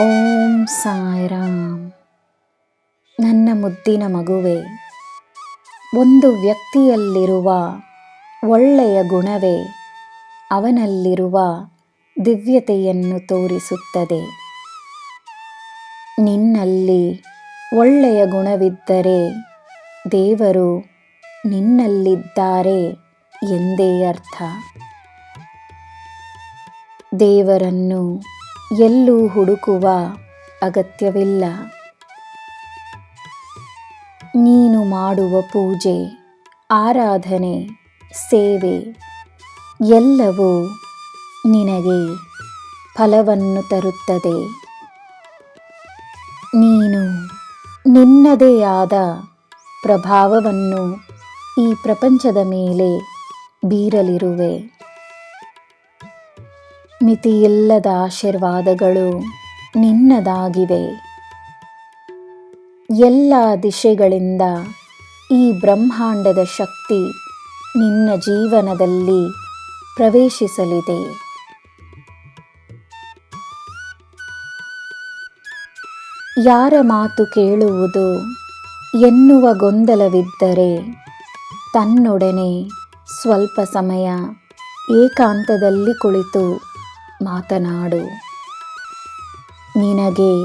ಓಂ ಸಾಯಿರಾಮ್. ನನ್ನ ಮುದ್ದಿನ ಮಗುವೆ, ಒಂದು ವ್ಯಕ್ತಿಯಲ್ಲಿರುವ ಒಳ್ಳೆಯ ಗುಣವೇ ಅವನಲ್ಲಿರುವ ದಿವ್ಯತೆಯನ್ನು ತೋರಿಸುತ್ತದೆ. ನಿನ್ನಲ್ಲಿ ಒಳ್ಳೆಯ ಗುಣವಿದ್ದರೆ ದೇವರು ನಿನ್ನಲ್ಲಿದ್ದಾರೆ ಎಂದೇ ಅರ್ಥ. ದೇವರನ್ನು ಎಲ್ಲೂ ಹುಡುಕುವ ಅಗತ್ಯವಿಲ್ಲ. ನೀನು ಮಾಡುವ ಪೂಜೆ, ಆರಾಧನೆ, ಸೇವೆ ಎಲ್ಲವೂ ನಿನಗೆ ಫಲವನ್ನು ತರುತ್ತದೆ. ನೀನು ನಿನ್ನದೇ ಆದ ಪ್ರಭಾವವನ್ನು ಈ ಪ್ರಪಂಚದ ಮೇಲೆ ಬೀರಲಿರುವೆ. ಮಿತಿಯಿಲ್ಲದ ಆಶೀರ್ವಾದಗಳು ನಿನ್ನದಾಗಿವೆ. ಎಲ್ಲ ದಿಶೆಗಳಿಂದ ಈ ಬ್ರಹ್ಮಾಂಡದ ಶಕ್ತಿ ನಿನ್ನ ಜೀವನದಲ್ಲಿ ಪ್ರವೇಶಿಸಲಿದೆ. ಯಾರ ಮಾತು ಕೇಳುವುದು ಎನ್ನುವ ಗೊಂದಲವಿದ್ದರೆ ತನ್ನೊಡನೆ ಸ್ವಲ್ಪ ಸಮಯ ಏಕಾಂತದಲ್ಲಿ ಕುಳಿತು ಮಾತನಾಡು. ನಿನಗೆ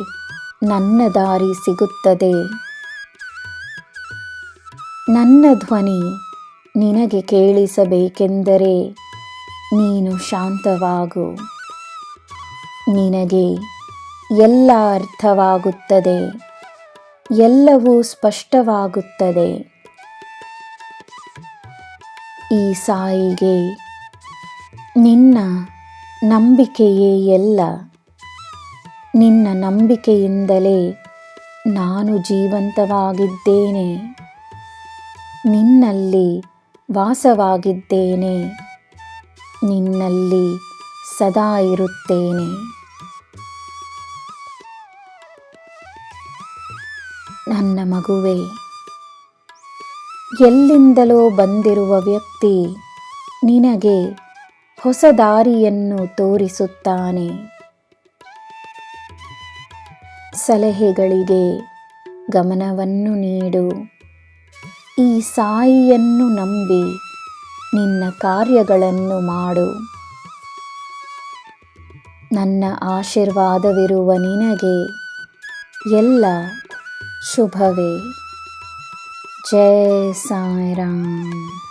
ನನ್ನ ದಾರಿ ಸಿಗುತ್ತದೆ. ನನ್ನ ಧ್ವನಿ ನಿನಗೆ ಕೇಳಿಸಬೇಕೆಂದರೆ ನೀನು ಶಾಂತವಾಗು. ನಿನಗೆ ಎಲ್ಲ ಅರ್ಥವಾಗುತ್ತದೆ. ಎಲ್ಲವೂ ಸ್ಪಷ್ಟವಾಗುತ್ತದೆ. ಈ ಸಾಯಿಗೆ ನಿನ್ನ ನಂಬಿಕೆಯೇ ಎಲ್ಲ. ನಿನ್ನ ನಂಬಿಕೆಯಿಂದಲೇ ನಾನು ಜೀವಂತವಾಗಿದ್ದೇನೆ. ನಿನ್ನಲ್ಲಿ ವಾಸವಾಗಿದ್ದೇನೆ. ನಿನ್ನಲ್ಲಿ ಸದಾ ಇರುತ್ತೇನೆ. ನನ್ನ ಮಗುವೆ, ಎಲ್ಲಿಂದಲೋ ಬಂದಿರುವ ವ್ಯಕ್ತಿ ನಿನಗೆ ಹೊಸ ದಾರಿಯನ್ನು ತೋರಿಸುತ್ತಾನೆ. ಸಲಹೆಗಳಿಗೆ ಗಮನವನ್ನು ನೀಡು. ಈ ಸಾಯಿಯನ್ನು ನಂಬಿ ನಿನ್ನ ಕಾರ್ಯಗಳನ್ನು ಮಾಡು. ನನ್ನ ಆಶೀರ್ವಾದವಿರುವ ನಿನಗೆ ಎಲ್ಲ ಶುಭವೇ. ಜಯ ಸಾಯಿರಾಮ್.